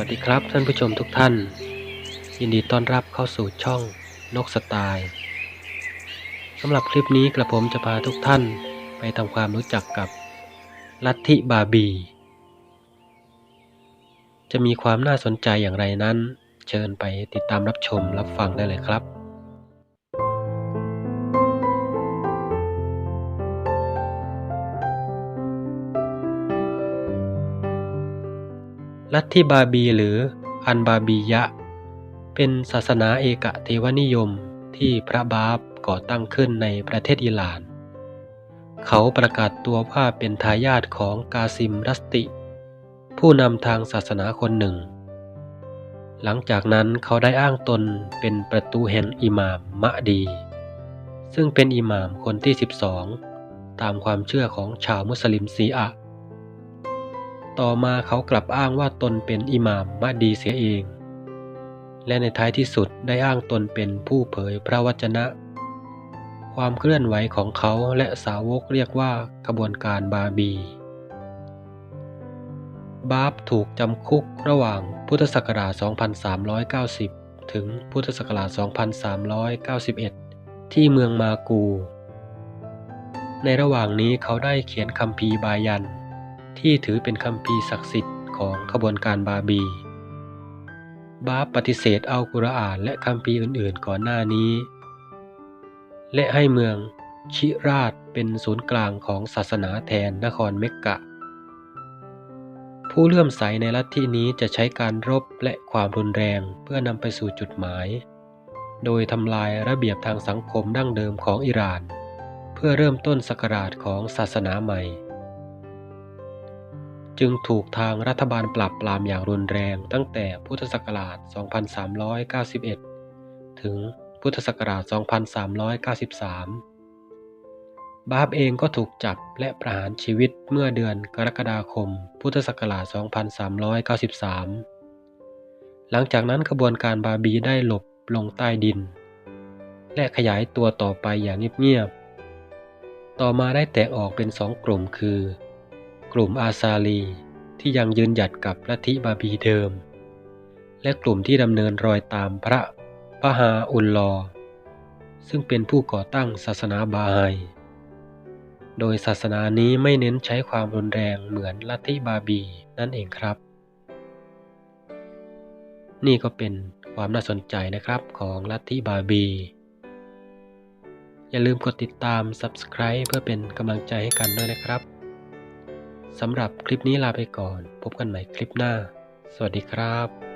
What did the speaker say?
สวัสดีครับท่านผู้ชมทุกท่าน ยินดีต้อนรับเข้าสู่ช่องนกสไตล์สำหรับคลิปนี้กระผมจะพาทุกท่านไปทำความรู้จักกับลัทธิบาบี จะมีความน่าสนใจอย่างไรนั้น เชิญไปติดตามรับชมรับฟังได้เลยครับ ลัทธิบาบีหรืออันบาบียะ เป็นศาสนาเอกเทวนิยมที่พระบาบก่อตั้งขึ้นในประเทศอิหร่าน เขาประกาศตัวว่าเป็นทายาทของกาซิมรัสติ ผู้นำทางศาสนาคนหนึ่ง หลังจากนั้นเขาได้อ้างตนเป็นประตูแห่งอิหม่ามมะดี ซึ่งเป็นอิหม่ามคนที่ 12 ตามความเชื่อของชาวมุสลิมซีอะ ต่อมาเขากลับอ้างว่าตนเป็นอิหม่ามมะดีเสียเอง และในท้ายที่สุดได้อ้างตนเป็นผู้เผยพระวจนะ ความเคลื่อนไหวของเขาและสาวกเรียกว่าขบวนการบาบี บาบถูกจำคุกระหว่างพุทธศักราช 2390 ถึงพุทธศักราช 2391 ที่เมืองมากู ในระหว่างนี้เขาได้เขียนคัมภีบายัน ที่ถือเป็นคัมภีศักดิ์สิทธิ์ของขบวนการบาบี บาบปฏิเสธเอากุรอานและคัมภีอื่นๆก่อนหน้านี้ และให้เมืองชิราชเป็นศูนย์กลางของศาสนาแทนนครเมกกะ ผู้เลื่อมใสในลัทธินี้จะใช้การรบและความรุนแรงเพื่อนำไปสู่จุดหมาย โดยทำลายระเบียบทางสังคมดั้งเดิมของอิหร่าน เพื่อเริ่มต้นศักราชของศาสนาใหม่ จึงถูกทางรัฐบาลปราบปรามอย่างรุนแรงตั้งแต่พุทธศักราช 2391 ถึงพุทธศักราช 2393 บาบเองก็ถูกจับและประหารชีวิตเมื่อเดือนกรกฎาคม พุทธศักราช 2393 หลังจากนั้นขบวนการบาบีได้หลบลงใต้ดิน และขยายตัวต่อไปอย่างเงียบๆ ต่อมาได้แตกออกเป็นสองกลุ่มคือ กลุ่มอาซาลีที่ยังยืนหยัดกับลัทธิบาบีเดิม และกลุ่มที่ดำเนินรอยตามพระปะฮาอุลลอ ซึ่งเป็นผู้ก่อตั้งศาสนาบาไฮโดยศาสนานี้ไม่เน้นใช้ความรุนแรงเหมือนลัทธิบาบีนั่นเองครับ นี่ก็เป็นความน่าสนใจนะครับของลัทธิบาบี อย่าลืมกดติดตาม Subscribe เพื่อเป็นกำลังใจให้กันด้วยนะครับ สำหรับคลิปนี้ลาไปก่อน พบกันใหม่คลิปหน้า สวัสดีครับ